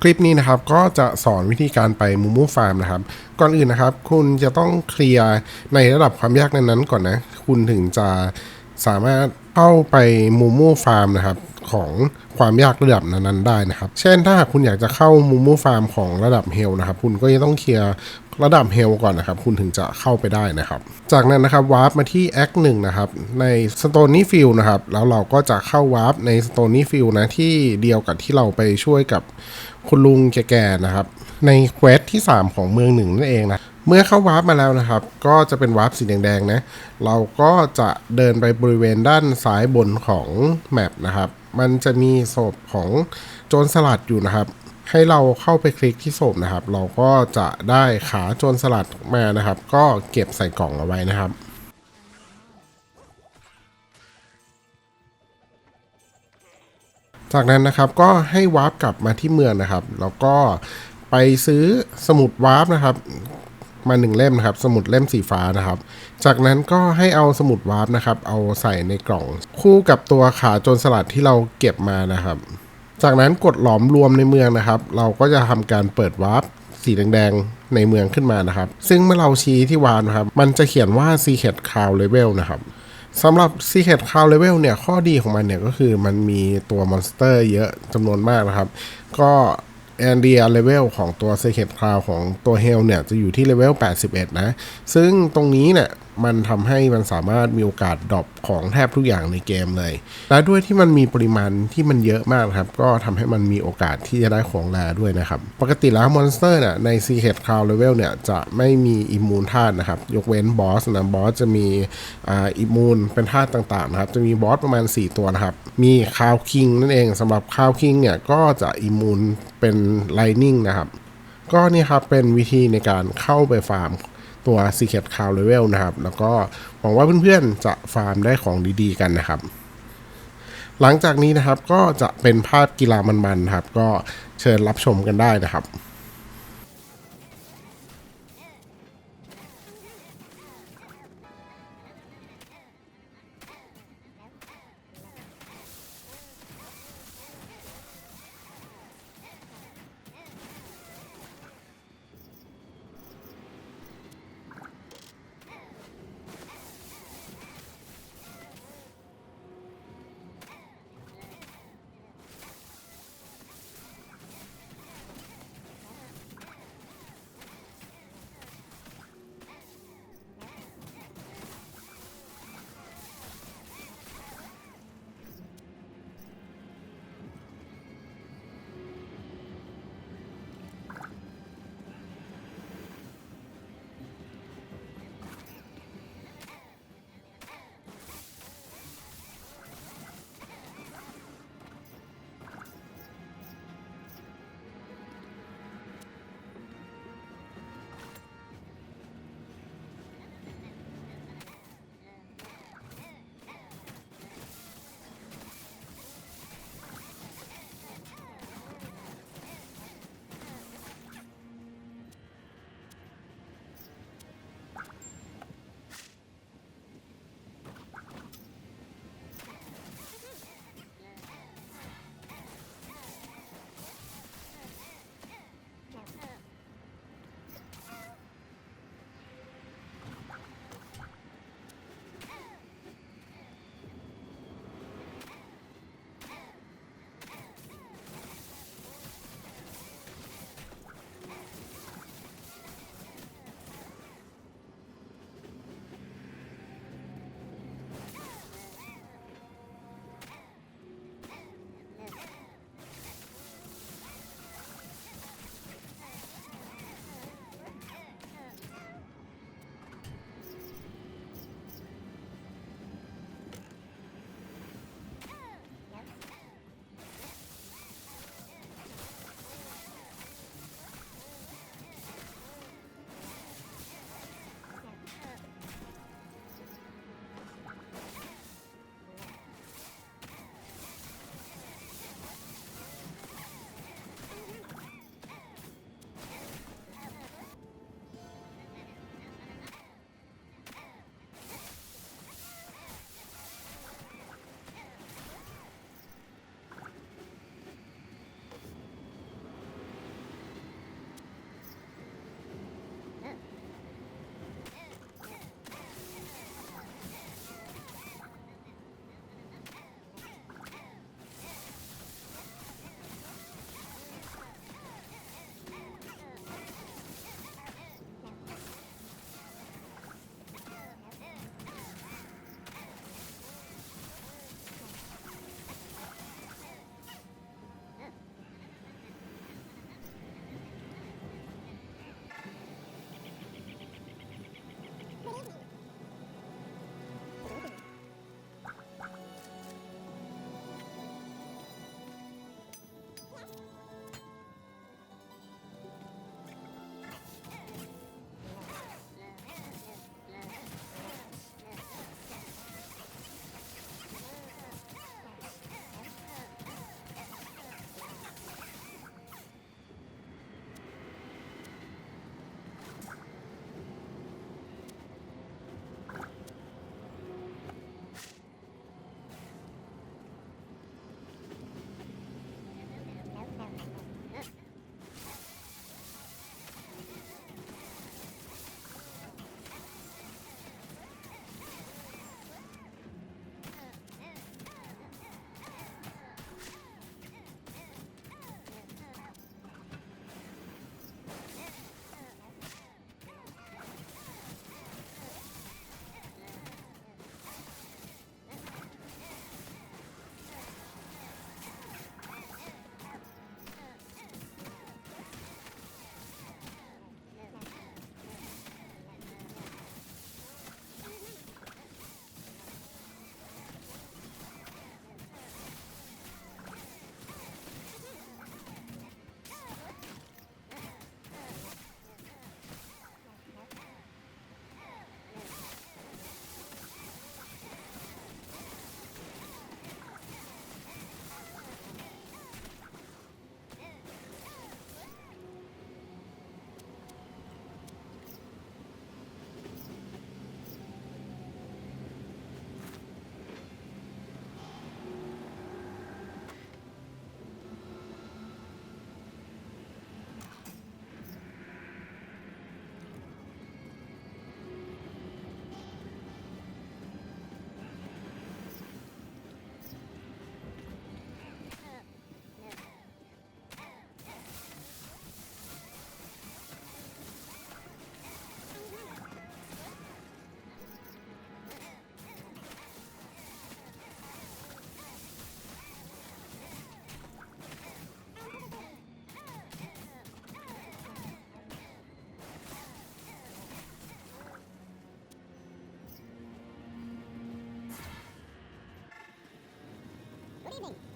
คลิปนี้นะครับก็จะสอนวิธีการไปมูมูฟาร์มนะครับ ก่อนอื่นนะครับ คุณจะต้องเคลียร์ในระดับความยากนั้นๆก่อนนะ คุณถึงจะสามารถเข้าไปมูมูฟาร์มนะครับของความยากระดับนั้นๆได้นะครับ เช่นถ้าหากคุณอยากจะเข้ามูมูฟาร์มของระดับเฮลนะครับ คุณก็จะต้องเคลียร์ระดับเฮลก่อนนะครับ คุณถึงจะเข้าไปได้นะครับ จากนั้นนะครับวาร์ปมาที่แอคหนึ่งนะครับ ในสโตนนี่ฟิลนะครับ แล้วเราก็จะเข้าวาร์ปในสโตนี่ฟิลนะที่เดียวกับที่เราไปช่วยกับ คุณลุงแก่ๆนะครับ ในเควสที่ 3 ของเมืองหนึ่งนั่นเองนะเมื่อเข้าวาร์ปมาแล้วนะครับ ก็จะเป็นวาร์ปสีแดงๆนะเราก็จะเดินไปบริเวณด้านซ้ายบนของแมปนะครับมันจะมีศพของโจรสลัดอยู่นะครับ ให้เราเข้าไปคลิกที่ศพนะครับ เราก็จะได้ขาโจรสลัดมานะครับ ก็เก็บใส่กล่องเอาไว้นะครับ จากนั้นนะครับก็ให้วาร์ปกลับมาที่เมืองนะครับ แล้วก็ไปซื้อสมุดวาร์ปนะครับ มาหนึ่งเล่มนะครับ สมุดเล่มสีฟ้านะครับ จากนั้นก็ให้เอาสมุดวาร์ปนะครับ เอาใส่ในกล่อง คู่กับตัวขาโจรสลัดที่เราเก็บมานะครับ จากนั้นกดหลอมรวมในเมืองนะครับ เราก็จะทำการเปิดวาร์ปสีแดงๆในเมืองขึ้นมานะครับ ซึ่งเมื่อเราชี้ที่วาร์ปนะครับ มันจะเขียนว่า Secret Cloud Level นะครับ สำหรับ Secret Cloud Level เนี่ย ข้อดีของมันเนี่ยก็คือมันมีตัวมอนสเตอร์เยอะจำนวนมากนะครับ ก็แอนเดียเลเวลของตัว Secret Cloud ของตัว Hell เนี่ย จะอยู่ที่เลเวล81 นะ ซึ่งตรงนี้เนี่ย มันทำให้มันสามารถมีโอกาสดรอปของแทบทุกอย่างในเกมเลย และด้วยที่มันมีปริมาณที่มันเยอะมากครับ ก็ทำให้มันมีโอกาสที่จะได้ของแรด้วยนะครับ ปกติแล้วมอนสเตอร์เนี่ยใน Secret Cloud Level เนี่ยจะไม่มีอิมูนธาตุนะครับ ยกเว้นบอสนะบอสจะมีอ่าอิมูนเป็นธาตุต่างๆนะครับ จะมีบอสประมาณ 4 ตัวนะครับ มีคาวคิงนั่นเองสำหรับคาวคิงเนี่ยก็จะอิมมูนเป็นไลนิ่งนะครับก็นี่ครับเป็นวิธีในการเข้าไปฟาร์ม ตัว Secret Cloud Level นะครับ แล้วก็หวังว่าเพื่อนๆจะฟาร์มได้ของดีๆกันนะครับ หลังจากนี้นะครับก็จะเป็นภาพกีฬามันๆครับ ก็เชิญรับชมกันได้นะครับ evening.